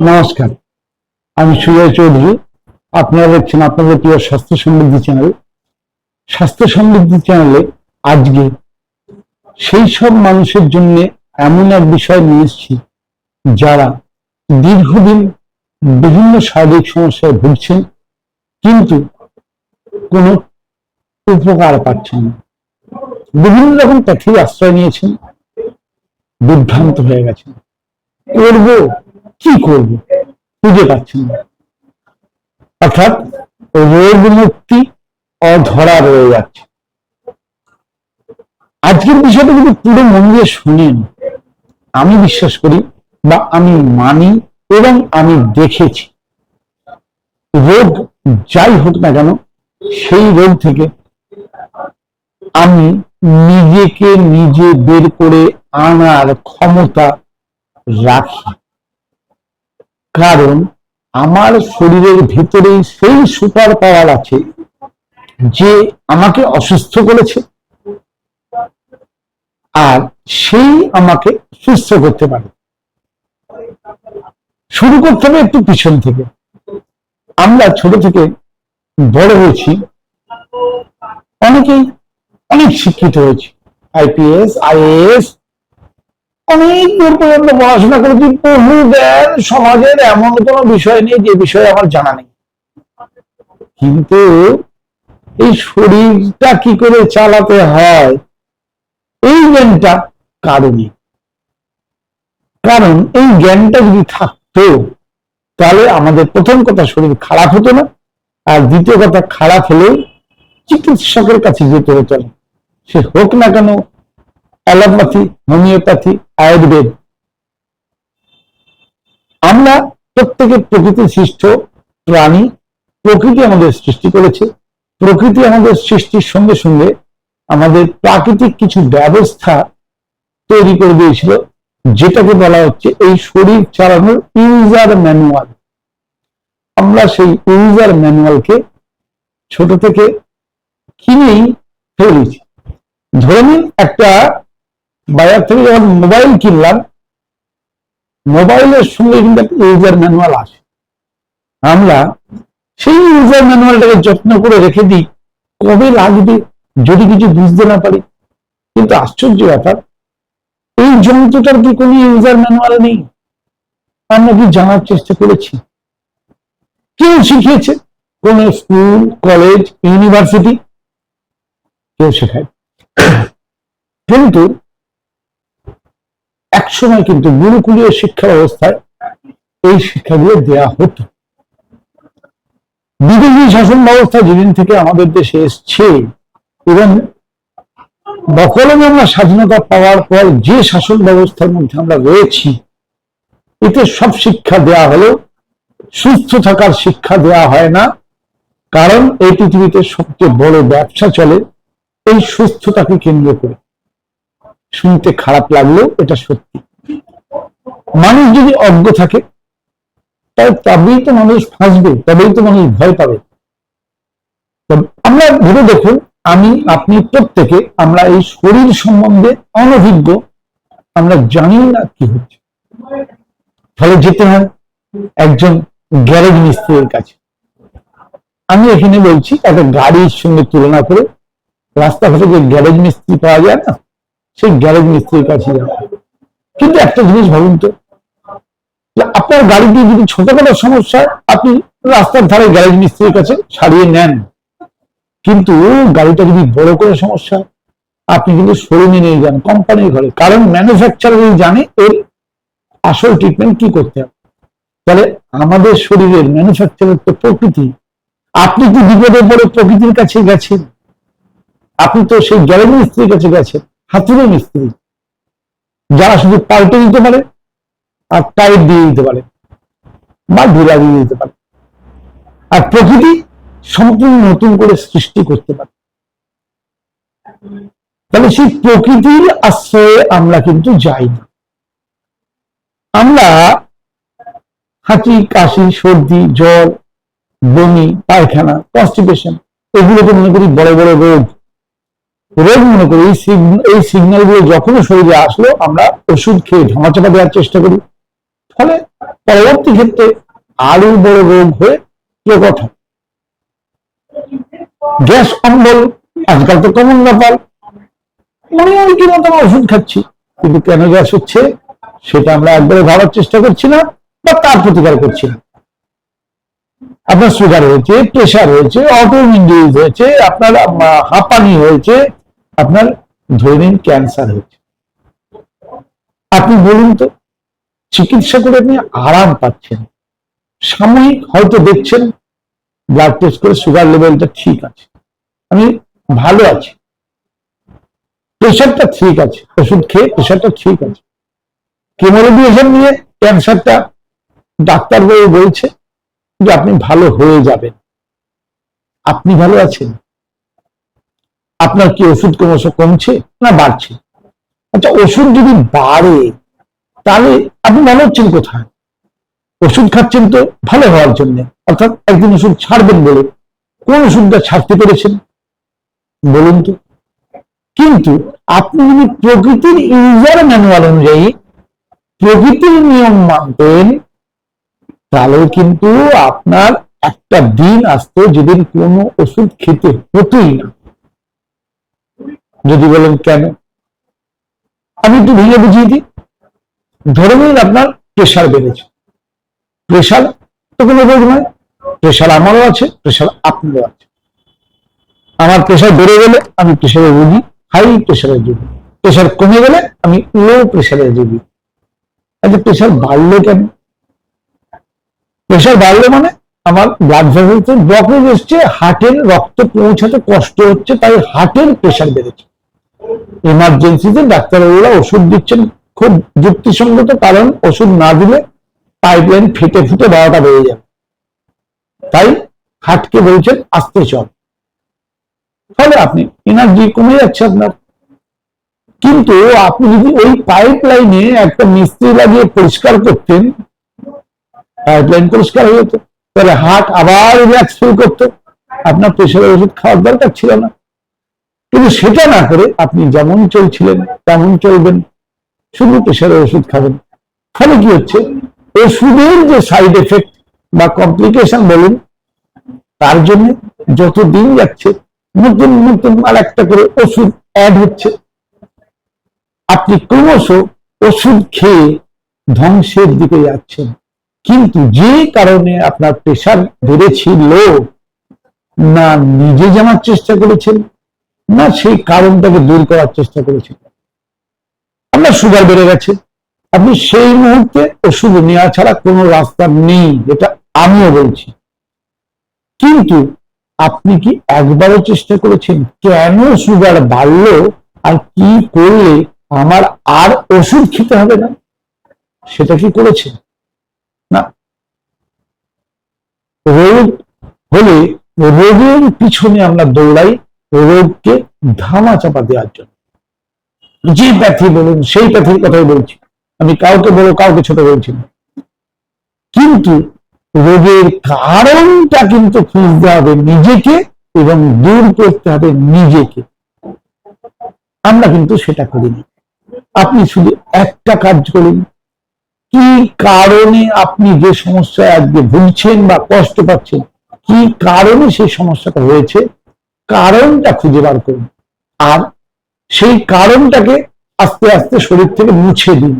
নমস্কার, আমি সুজয় চৌধুরী। আপনারা দেখছেন আপনাদের প্রিয় স্বাস্থ্য সমৃদ্ধি চ্যানেল। স্বাস্থ্য সমৃদ্ধি চ্যানেলে আজকে সেই সব মানুষের জন্য এমন এক বিষয় নিয়ে এসেছি, যারা দীর্ঘদিন বিভিন্ন শারীরিক সমস্যায় ভুগছেন, কিন্তু কোনো উপকার পাচ্ছেন না। বিভিন্ন রকম পথের আশ্রয় নিয়েছেন, বিভ্রান্ত হয়ে গেছেন। করব কি করব? খুঁজে পাচ্ছেন না। অর্থাৎ রোগ মুক্তি অধরা রয়ে যাচ্ছে। আজকের বিষয়টা যদি পুরো মন দিয়ে শুনেন আমি বিশ্বাস করি বা আমি মানি এবং আমি দেখেছি। রোগ যাই হোক না কেন, সেই রোগ থেকে আমি নিজেকে নিজে বের করে আনার ক্ষমতা রাখি। কারণ আমার শরীরের ভেতরেই সেই সুপার পাওয়ার আছে যে আমাকে অসুস্থ করেছে আর সেই আমাকে সুস্থ করতে পারে। শুরু করতে হবে একটু পিছন থেকে। আমরা ছোট থেকে বড় হয়েছি। অনেকেই অনেক শিক্ষিত হয়েছি। আইপিএস, আইএএস অনেক দূর পর্যন্ত পড়াশোনা করেছি। জ্ঞান সমাজের এমন কোনো বিষয় নেই যে বিষয়ে আমার জানা নেই। কিন্তু এই শরীরটা কি করে চালাতে হয়, এই জ্ঞানটা কারও নেই। কারণ এই জ্ঞানটা যদি থাকতো, তাহলে আমাদের প্রথম কথা শরীর খারাপ হতো না, আর দ্বিতীয় কথা খারাপ হলে চিকিৎসকের কাছে যেতে হতো না। সে হোক না কেন অ্যালোপ্যাথি, হোমিওপ্যাথি, আয়ুর্বেদ। আমরা প্রত্যেকের প্রকৃতি সৃষ্ট প্রাণী, প্রকৃতি আমাদের সৃষ্টি করেছে। প্রকৃতি আমাদের সৃষ্টির সঙ্গে সঙ্গে আমাদের প্রাকৃতিক কিছু ব্যবস্থা তৈরি করে দিয়েছিল, যেটাকে বলা হচ্ছে এই শরীর চালানোর ইউজার ম্যানুয়াল। আমরা সেই ইউজার ম্যানুয়ালকে ছোট থেকে কিনেই ফেলেছি। ধরে নিন একটা বাজার থেকে যখন মোবাইল কিনলাম, মোবাইলের সঙ্গে কিন্তু একটা ইউজার ম্যানুয়াল আসে। আমরা সেই ইউজার ম্যানুয়ালটাকে যত্ন করে রেখে দিই, কবে লাগবে, যদি কিছু বুঝতে না পারি। কিন্তু আশ্চর্য ব্যাপার, এই যন্ত্রটার কি কোনো ইউজার ম্যানুয়াল নেই? আমরা কি জানার চেষ্টা করেছি? কেউ শিখিয়েছে? কোন স্কুল কলেজ ইউনিভার্সিটি কেউ শেখায় কিন্তু একসময় কিন্তু গুরুকুলীয় শিক্ষা ব্যবস্থায় এই শিক্ষাগুলো দেয়া হতো। বিদেশি শাসন ব্যবস্থা যেদিন থেকে আমাদের দেশে এসছে, এবং বকলমে আমরা স্বাধীনতা পাওয়ার পর যে শাসন ব্যবস্থার মধ্যে আমরা রয়েছি, এতে সব শিক্ষা দেয়া হলো। সুস্থ থাকার শিক্ষা দেয়া হয় না, কারণ এই পৃথিবীতে সবচেয়ে বড় ব্যবসা চলে এই সুস্থতাকে কেন্দ্র করে। শুনতে খারাপ লাগলেও এটা সত্যি। মানুষ যদি অজ্ঞ থাকে তাহলে তবেই তো মানুষ ফাঁসবে, তবেই তো মানুষ ভয় পাবে। আমরা ভেবে দেখুন, আমি, আপনি প্রত্যেকে, আমরা এই শরীর সম্বন্ধে অনভিজ্ঞ, আমরা জানি না কি হচ্ছে। ফলে যেতে হয় একজন গ্যারেজ মিস্ত্রির কাছে। আমি এখানে বলছি, একটা গাড়ির সঙ্গে তুলনা করে, রাস্তাঘাটে যে গ্যারেজ মিস্ত্রি পাওয়া যায় না সেই গ্যারেজ মিস্ত্রির কাছে কিন্তু একটা জিনিস ভাবুন তো আপনার গাড়িতে যদি ছোটখাটো সমস্যা, আপনি রাস্তার ধারে গ্যারেজ মিস্ত্রির কাছে সারিয়ে নেন। কিন্তু গাড়িটা যদি বড় করে সমস্যা, আপনি কিন্তু শোরুমে নিয়ে যান কোম্পানির ঘরে। কারণ ম্যানুফ্যাকচারারই জানে এর আসল ট্রিটমেন্ট কি করতে হবে, তাহলে আমাদের শরীরের ম্যানুফ্যাকচারার তো প্রকৃতি। আপনি কি বিপদে পড়ে প্রকৃতির কাছে গেছেন? আপনি তো সেই গ্যারেজ মিস্ত্রির কাছে গেছেন। হাতুড়ে মিস্ত্রি যারা শুধু পাল্টে দিতে পারে আর টাইট দিয়ে দিতে পারে বা ঢিলা দিয়ে দিতে পারে। আর প্রকৃতি সম্পূর্ণ নতুন করে সৃষ্টি করতে পারে। তাহলে সেই প্রকৃতির আশ্রয়ে আমরা কিন্তু যাই না। আমরা হাঁচি, কাশি, সর্দি, জ্বর, বমি, পায়খানা কনস্টিপেশন এগুলোকে মনে করি বড় বড় রোগ। রোগ মনে করি এই সিগন্যালগুলো যখনই শরীরে আসলো, আমরা ওষুধ খেয়ে ধামাচাপা দেওয়ার চেষ্টা করি। ফলে পরবর্তী ক্ষেত্রে আরও বড় রোগ হয়ে প্রকট হয়। গ্যাস অম্বল, আজকাল তো কমন ব্যাপার। মনে হয় কি মতো ওষুধ খাচ্ছি। কিন্তু কেন গ্যাস হচ্ছে সেটা আমরা একবারে ভাবার চেষ্টা করছি না, বা তার প্রতিকার করছি না। আপনার সুগার হয়েছে প্রেশার হয়েছে অটো ডিজিজ হয়েছে, আপনার হাঁপানি হয়েছে আপনার ধরে নিন ক্যান্সার হয়েছে। আপনি বলুন তো, চিকিৎসা করে আপনি আরাম পাচ্ছেন। সাময়িক হয়তো দেখছেন ব্লাড টেস্ট করে সুগার লেভেলটা ঠিক আছে। আমি ভালো আছি। প্রেশারটা ঠিক আছে। ওষুধ খেয়ে প্রেশারটা ঠিক আছে। কেমোরেডিয়েশন নিয়ে ক্যান্সারটা ডাক্তারবাবু বলছে যে আপনি ভালো হয়ে যাবেন। আপনি ভালো আছেন? আপনার কি ওষুধ ক্রমশ কমছে না বাড়ছে? আচ্ছা ওষুধ যদি বাড়ে, তাহলে আপনি মনে হচ্ছেন কোথায়? ওষুধ খাচ্ছেন তো ভালো হওয়ার জন্য। অর্থাৎ একদিন ওষুধ ছাড়বেন বলে কোন ওষুধটা ছাড়তে পেরেছেন? বলুন তো। কিন্তু আপনি যদি প্রকৃতির ইউজার ম্যানুয়াল অনুযায়ী প্রকৃতির নিয়ম মানতেন, তাহলে কিন্তু আপনার একটা দিন আসতো যেদিন কোনো ওষুধ খেতে হতোই না। যদি বলেন কেন? আমি একটু ভেঙে বুঝিয়ে দিই। ধরে নিন আপনার প্রেশার বেড়েছে। প্রেশার তো কোনো রোগ নয় প্রেশার আমারও আছে প্রেশার আপনারও আছে। আমার প্রেশার বেড়ে গেলে আমি প্রেশারের রোগী হাই প্রেশারের রোগী। প্রেশার কমে গেলে আমি লো প্রেশারের রোগী। আচ্ছা প্রেশার বাড়লো কেন? প্রেশার বাড়লো মানে আমার ব্লাড ভেসেলসে ব্লকেজ এসছে হার্টের রক্ত পৌঁছাতে কষ্ট হচ্ছে, তাই হার্টের প্রেশার বেড়েছে। ইমার্জেন্সিতে ডাক্তারবাবুরা ওষুধ দিচ্ছেন। খুব যুক্তিসঙ্গত কারণ ওষুধ না দিলে পাইপলাইন ফেটে ফুটে বারোটা বেড়ে যাবে। তাই হার্টকে বলছেন, আসতে চল। ফলে আপনি এনার্জি কমে যাচ্ছে আপনার। কিন্তু আপনি যদি ওই পাইপ লাইনে একটা মিস্ত্রি লাগিয়ে পরিষ্কার করতেন পাইপ লাইন পরিষ্কার হয়ে যেত। তাহলে হাট আবার রিল্যাক্স ফিল করতো। আপনার প্রেশারের ওষুধ খাওয়ার দরকার ছিল না। কিন্তু সেটা না করে আপনি যেমন চলছিলেন, তেমন চলবেন। শুধু প্রেশারের ওষুধ খাবেন। ফলে কি হচ্ছে? ওষুধের যে সাইড এফেক্ট বা কমপ্লিকেশন বলুন, তার জন্য যত দিন যাচ্ছে নতুন নতুন আর একটা করে ওষুধ অ্যাড হচ্ছে। আপনি ক্রমশ ওষুধ খেয়ে ধ্বংসের দিকে যাচ্ছেন। কিন্তু যে কারণে আপনার প্রেশার বেড়েছিল, না নিজে জানার চেষ্টা করেছেন না, সেই কারণটাকে দূর করার চেষ্টা করেছেন আপনার সুগার বেড়ে গেছে। আপনি সেই মুহূর্তে ওষুধ নেওয়া ছাড়া কোনো রাস্তা নেই, এটা আমিও বলছি। কিন্তু আপনি কি একবারও চেষ্টা করেছেন কেন সুগার বাড়লো আর কি করলে আমার আর ওষুধ খেতে হবে না? সেটা কি করেছেন? না। রোগ হলে, রোগের পিছনে আমরা দৌড়াই রোগকে ধামা চাপা দেওয়ার জন্য। যে প্যাথি বলুন, সেই প্যাথির কথাই বলছি। আমি কাউকে বলো কাউকে ছোট বলছি না। কিন্তু রোগের কারণটা কিন্তু খুঁজতে হবে নিজেকে এবং দূর করতে হবে নিজেকে। আমরা কিন্তু সেটা করিনি। আপনি শুধু একটা কাজ করুন। কি কারণে আপনি যে সমস্যায় আজকে ভুগছেন বা কষ্ট পাচ্ছেন, কি কারণে সেই সমস্যাটা হয়েছে কারণটা খুঁজে বার করুন। আর সেই কারণটাকে আস্তে আস্তে শরীর থেকে মুছে দিন।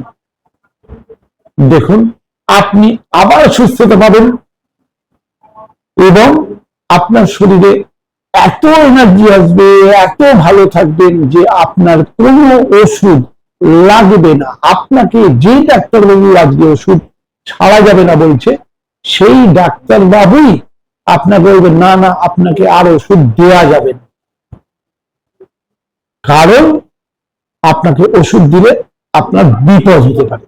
দেখুন, আপনি আবার সুস্থতা পাবেন এবং আপনার শরীরে এত এনার্জি আসবে, এত ভালো থাকবেন যে আপনার কোনো ওষুধ লাগবে না। আপনাকে যে ডাক্তারবাবু আজকে ওষুধ ছাড়া যাবে না বলছে, সেই ডাক্তারবাবুই আপনাকে বলবে, না না, আপনাকে আর ওষুধ দেওয়া যাবে কারণ আপনাকে ওষুধ দিলে আপনার বিপদ হতে পারে।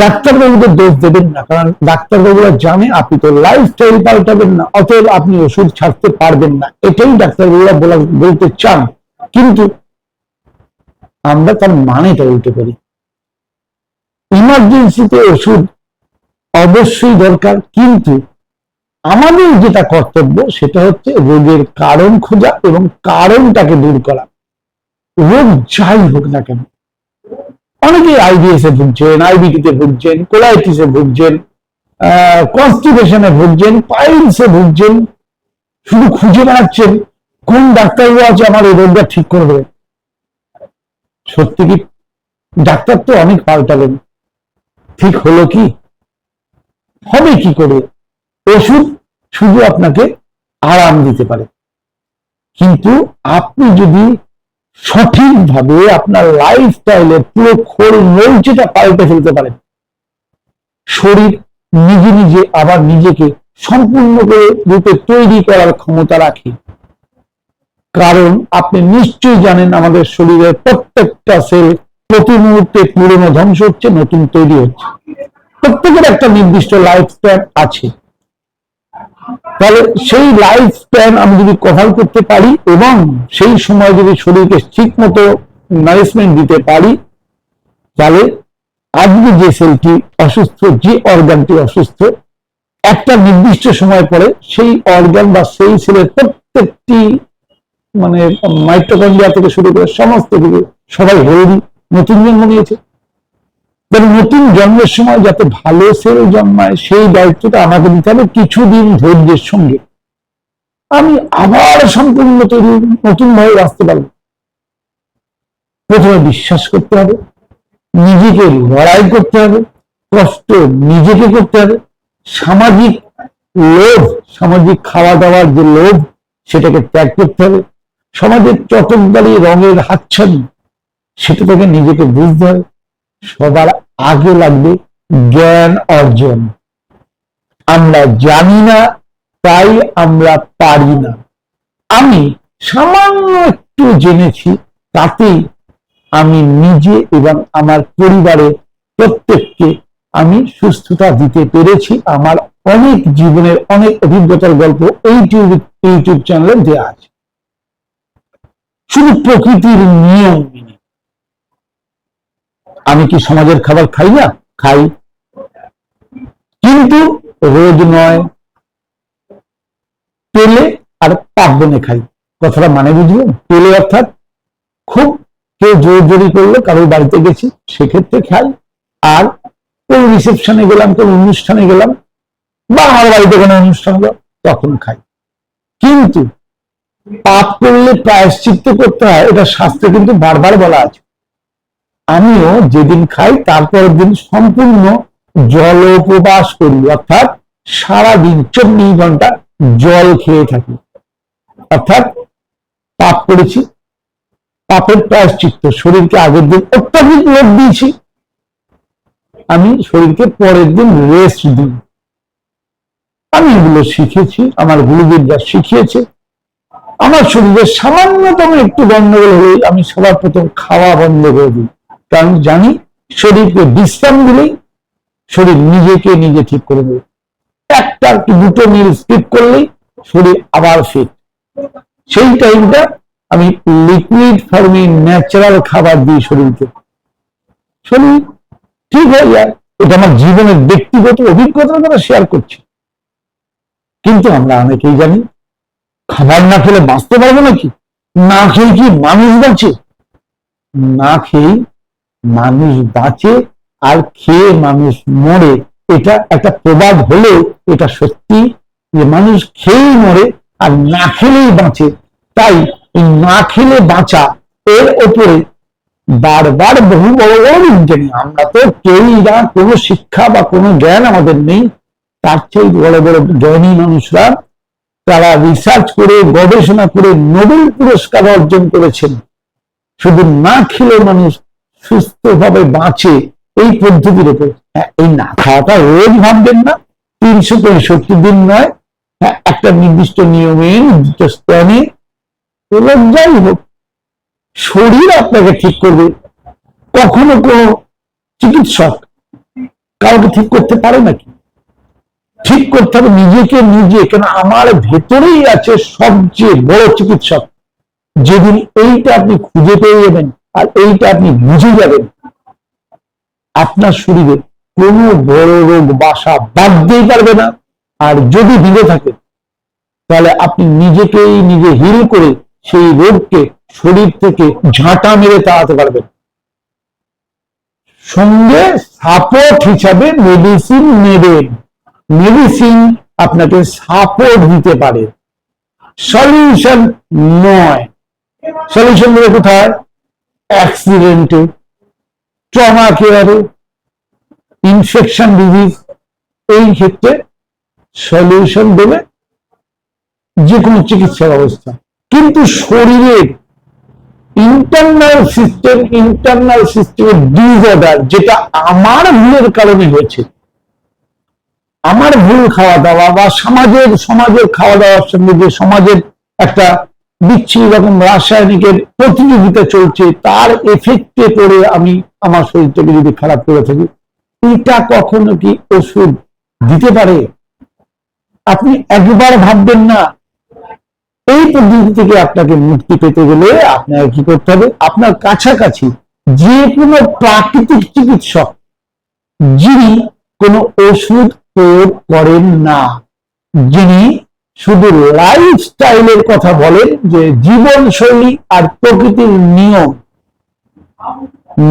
ডাক্তারবাবুদের দোষ দেবেন না, কারণ ডাক্তারবাবুরা জানে আপনি তো লাইফস্টাইল পাল্টাবেন না, অতএব আপনি ওষুধ ছাড়তে পারবেন না। এটাই ডাক্তারবাবুরা বলা, বলতে চান। কিন্তু আমরা তার মানেটা উল্টে করি ইমার্জেন্সিতে ওষুধ অবশ্যই দরকার, কিন্তু আমাদের যেটা কর্তব্য, সেটা হচ্ছে রোগের কারণ খোঁজা এবং কারণটাকে দূর করা। রোগ যাই হোক না কেন অনেকে আইবিএস এ ভুগছেন আইবিটিতে ভুগছেন কোলাইটিসে ভুগছেন কনস্টিপেশনে ভুগছেন পাইলসে ভুগছেন, শুধু খুঁজে বেড়াচ্ছেন, কোন ডাক্তারবাবু আছে আমার এই রোগটা ঠিক করবে সত্যি কি ডাক্তার তো অনেক পাল্টালেন। ঠিক হলো কি? হবে কি করে? ওষুধ শুধু আপনাকে আরাম দিতে পারে। কিন্তু আপনি যদি সঠিকভাবে আপনার লাইফস্টাইলে পুরো খোল নৌচেটা পাল্টে ফেলতে পারেন, শরীর নিজে নিজে আবার নিজেকে সম্পূর্ণ রূপে তৈরি করার ক্ষমতা রাখে। কারণ আপনি নিশ্চয়ই জানেন আমাদের শরীরের প্রত্যেকটা সেল প্রতি মুহূর্তে পুরনো ধ্বংস হচ্ছে, নতুন তৈরি হচ্ছে। প্রত্যেকের একটা নির্দিষ্ট লাইফ আছে। তাহলে সেই লাইফ স্প্যান আমি যদি কভার করতে পারি এবং সেই সময় যদি শরীরকে ঠিক মতো নারিশমেন্ট দিতে পারি, তাহলে আজকে যে সেলটি অসুস্থ, যে অর্গানটি অসুস্থ, একটা নির্দিষ্ট সময় পরে সেই অর্গান বা সেই সেলের প্রত্যেকটি মানে মাইট্রোকন্ডিয়া থেকে শুরু করে সমস্ত দিকে সবাই হেলদি নতুন জন্ম নিয়েছে। নতুন জন্মের সময় যাতে ভালো সেল জন্মায়, সেই দায়িত্বটা আমাকে দিতে হবে কিছুদিন ধৈর্যের সঙ্গে। আমি আবার সম্পূর্ণ তৈরি, নতুন ভাবে বাঁচতে পারব। প্রথমে বিশ্বাস করতে হবে, নিজেকে লড়াই করতে হবে, কষ্ট নিজেকে করতে হবে, সামাজিক লোভ, সামাজিক খাওয়া দাওয়ার যে লোভ, সেটাকে ত্যাগ করতে হবে। সমাজের চটকদারি রঙের হাতছানি, সেটা থেকে নিজেকে বুঝতে হবে। সবার আগে লাগবে জ্ঞান অর্জন। আমরা জানি না, তাই আমরা পারি না। আমি সামান্য একটু জেনেছি, তাতেই আমি নিজে এবং আমার পরিবারের প্রত্যেককে আমি সুস্থতা দিতে পেরেছি। আমার অনেক জীবনের অনেক অভিজ্ঞতার গল্প ইউটিউব ইউটিউব চ্যানেলে দেওয়া আছে। শুধু প্রকৃতির নিয়ম। মেনে আমি কি সমাজের খাবার খাই না? খাই। কিন্তু রোজ নয়। পেলে আর পার্বণে খাই। কথাটা মানে বুঝলেন? পেলে অর্থাৎ খুব কেউ জোর জোরি করল কারোর বাড়িতে গেছি, সেক্ষেত্রে খাই। আর কোন রিসেপশনে গেলাম, কোন অনুষ্ঠানে গেলাম, বা আমার বাড়িতে কোনো অনুষ্ঠান হলো, তখন খাই। কিন্তু পাপ করলে প্রায়শ্চিত্ত করতে হয়, এটা শাস্ত্রে কিন্তু বারবার বলা আছে। আমিও যেদিন খাই, তারপরের দিন সম্পূর্ণ জল উপবাস করি। অর্থাৎ সারাদিন চব্বিশ ঘণ্টা জল খেয়ে থাকি। অর্থাৎ পাপ করেছি, পাপের প্রায়শ্চিত্ত। শরীরকে আগের দিন অত্যাধিক লোভ দিয়েছি, আমি শরীরকে পরের দিন রেস্ট দিই। আমি এগুলো শিখেছি, আমার গুরুদেব যা শিখিয়েছে। আমার শরীরে সামান্যতম একটু গন্ডগোল হলেই আমি সবার প্রথম খাওয়া বন্ধ করে দিই। কারণ জানি, শরীরকে বিশ্রাম দিলেই শরীর নিজেকে নিজে ঠিক করে দেবে। একটা দুটো মিল স্কিপ করলেই শরীর আবার ফিট সেই টাইমটা আমি লিকুইড ফর্মে ন্যাচারাল খাবার দিই শরীরকে। শরীর ঠিক হয়ে যায়, এটা আমার জীবনের ব্যক্তিগত অভিজ্ঞতার দ্বারা শেয়ার করছি। কিন্তু আমরা অনেকেই জানি, খাবার না খেলে বাঁচতে পারব নাকি? না খেয়ে কি মানুষ বাঁচে? না খেয়ে মানুষ বাঁচে আর খেয়ে মানুষ মরে, এটা একটা প্রবাদ হলেও এটা সত্যি যে মানুষ খেয়েই মরে আর না খেলেই বাঁচে। তাই না খেলে বাঁচা, এর ওপরে বারবার বহু বড় বড় বিজ্ঞানী আমরা তো কেউই না, কোনো শিক্ষা বা কোনো জ্ঞান আমাদের নেই। তার চেয়ে বড় বড় জ্ঞানী মানুষরা তারা রিসার্চ করে, গবেষণা করে নোবেল পুরস্কার অর্জন করেছেন। শুধু না খেলে মানুষ সুস্থভাবে বাঁচে এই পদ্ধতির উপর হ্যাঁ, এই না খাওয়াটা রোজ ভাববেন না তিনশো পঁয়ষট্টি দিন নয় হ্যাঁ, একটা নির্দিষ্ট নিয়মে নির্দিষ্ট স্থানে যাই হোক শরীর আপনাকে ঠিক করবে। কখনো কোনো চিকিৎসক কাউকে ঠিক করতে পারে নাকি? ঠিক করতে হবে নিজেকে নিজে কেন আমার ভেতরেই আছে সবচেয়ে বড় চিকিৎসক। যেদিন এইটা আপনি খুঁজে পেয়ে যাবেন আর এইটা আপনি বুঝে যাবেন। আপনার শরীরে কোনো বড় রোগ, বাসা বাঁধতেই পারবে না। আর যদি ভিড়ে থাকে, তাহলে আপনি নিজেকেই নিজে হিল করে সেই রোগকে শরীর থেকে ঝাঁটা মেরে তাড়াতে পারবেন। সঙ্গে সাপোর্ট হিসাবে মেডিসিন নেবেন। মেডিসিন আপনাকে সাপোর্ট দিতে পারে। সলিউশন নয়। সলিউশন দেবে কোথায়? অ্যাক্সিডেন্টে ট্রমা কেয়ারে ইনফেকশন ডিজিজ এই ক্ষেত্রে সলিউশন দেবে যে কোনো চিকিৎসা ব্যবস্থা কিন্তু শরীরের ইন্টারনাল সিস্টেম ইন্টারনাল সিস্টেমের ডিসঅর্ডার যেটা আমার ভুলের কারণে হয়েছে, আমার ভুল খাওয়া দাওয়া বা সমাজের সমাজের খাওয়া দাওয়ার সঙ্গে যে সমাজের একটা বিচ্ছিন্ন রকম রাসায়নিকের প্রতিযোগিতা চলছে, তার এফেক্টে পড়ে আমি আমার শরীরটাকে যদি খারাপ করে থাকি এটা কখনো কি ওষুধ দিতে পারে? আপনি একবার ভাববেন না। এই পদ্ধতি থেকে আপনাকে মুক্তি পেতে গেলে আপনাকে কি করতে হবে? আপনার কাছাকাছি যে কোনো প্রাকৃতিক চিকিৎসক, যিনি কোনো ওষুধ প্রয়োগ করেন না, যিনি শুধু লাইফস্টাইলের কথা বলেন যে জীবনশৈলী আর প্রকৃতির নিয়ম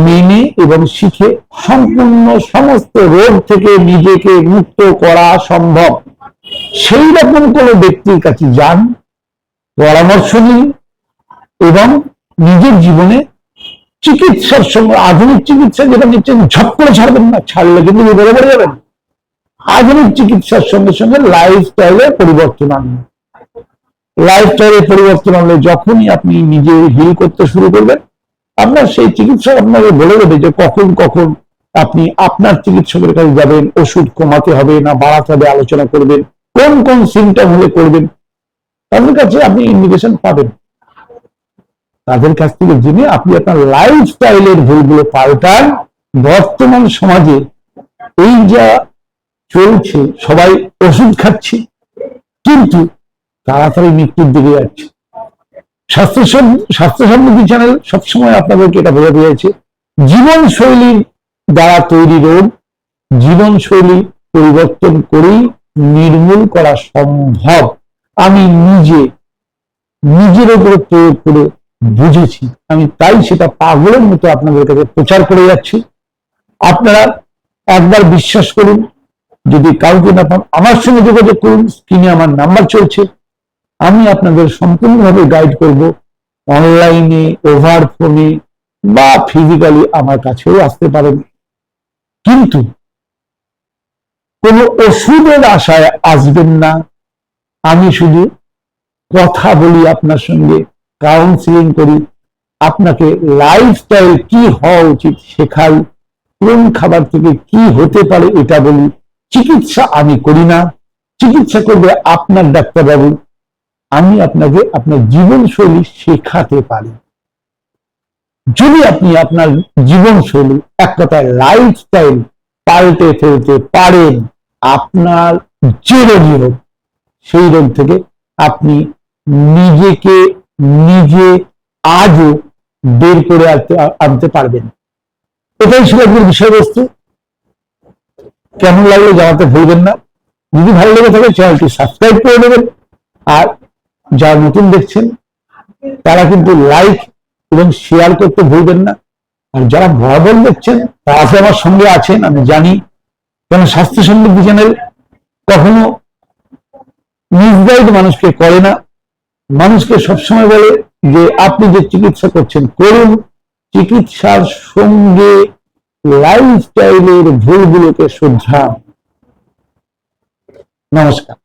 মেনে এবং শিখে সম্পূর্ণ সমস্ত রোগ থেকে নিজেকে মুক্ত করা সম্ভব। সেই রকম কোনো ব্যক্তির কাছে যান, পরামর্শ নিন এবং নিজের জীবনে চিকিৎসার সঙ্গে আধুনিক চিকিৎসা যেটা নিচ্ছেন, ঝপ করে ছাড়বেন না, ছাড়লে কিন্তু পড়ে যাবেন। আধুনিক চিকিৎসার সঙ্গে সঙ্গে লাইফস্টাইলের পরিবর্তন আনবেন লাইফস্টাইলের পরিবর্তন আনলে যখনই আপনি নিজে হিল করতে শুরু করবেন, আপনার সেই চিকিৎসক আপনাকে বলে দেবে যে কখন কখন আপনি আপনার চিকিৎসকের কাছে যাবেন, ওষুধ কমাতে হবে না বাড়াতে হবে, আলোচনা করবেন, কোন কোন সিমটম হলে করবেন। তাদের কাছে আপনি ইন্ডিকেশন পাবেন। তাদের কাছ থেকে জেনে আপনি আপনার লাইফস্টাইলের ভুলগুলো পাল্টান। বর্তমান সমাজে এই যা চলছে, সবাই ওষুধ খাচ্ছে, কিন্তু তাড়াতাড়ি মৃত্যুর দিকে যাচ্ছে। স্বাস্থ্য স্বাস্থ্য সম্বন্ধী চ্যানেল সবসময় আপনাদেরকে এটা বোঝাতে চাইছে, জীবনশৈলীর দ্বারা তৈরি রোগ, জীবনশৈলী পরিবর্তন করেই নির্মূল করা সম্ভব। আমি নিজে, নিজের উপরে প্রয়োগ করে বুঝেছি। আমি তাই সেটা পাগলের মতো আপনাদের কাছে প্রচার করে যাচ্ছি। আপনারা একবার বিশ্বাস করুন যদি কাউকে না পান, আমার সঙ্গে যোগাযোগ করুন, স্ক্রিনে আমার নাম্বার চলছে। আমি আপনাদের সম্পূর্ণভাবে গাইড করব অনলাইনে ওভার ফোনে বা ফিজিক্যালি আমার কাছেও আসতে পারেন। কিন্তু কোনো ওষুধের আশায় আসবেন না। আমি শুধু কথা বলি আপনার সঙ্গে কাউন্সিলিং করি। আপনাকে লাইফস্টাইল কি হওয়া উচিত শেখাই, কোন খাবার থেকে কি হতে পারে এটা বলি। চিকিৎসা আমি করি না। চিকিৎসা করবে আপনার ডাক্তারবাবু। আমি আপনাকে আপনার জীবনশৈলী শেখাতে পারি। যদি আপনি আপনার জীবনশৈলী এক কথায় লাইফস্টাইল পাল্টে ফেলতে পারেন, আপনার যে রোগী হোক, সেই রোগ থেকে আপনি নিজেকে নিজে আজও বের করে আনতে আনতে পারবেন। এটাই ছিল বিষয়বস্তু। কেমন লাগল জানাতে ভুলবেন না। যদি ভালো লেগে থাকে, চ্যানেলটি সাবস্ক্রাইব করে দেবেন। আর যারা নতুন দেখছেন, তারা কিন্তু লাইক এবং শেয়ার করতে ভুলবেন না। আর যারা বরাবর দেখছেন, তারা তো আমার সঙ্গে আছেন, আমি জানি কেন স্বাস্থ্য সমৃদ্ধি চ্যানেল কখনো মিসগাইড মানুষকে করে না। মানুষকে সবসময় বলে যে, আপনি যে চিকিৎসা করছেন, করুন। চিকিৎসার সঙ্গে লাইফস্টাইলের ভুলগুলোকে শুদ্ধা নমস্কার।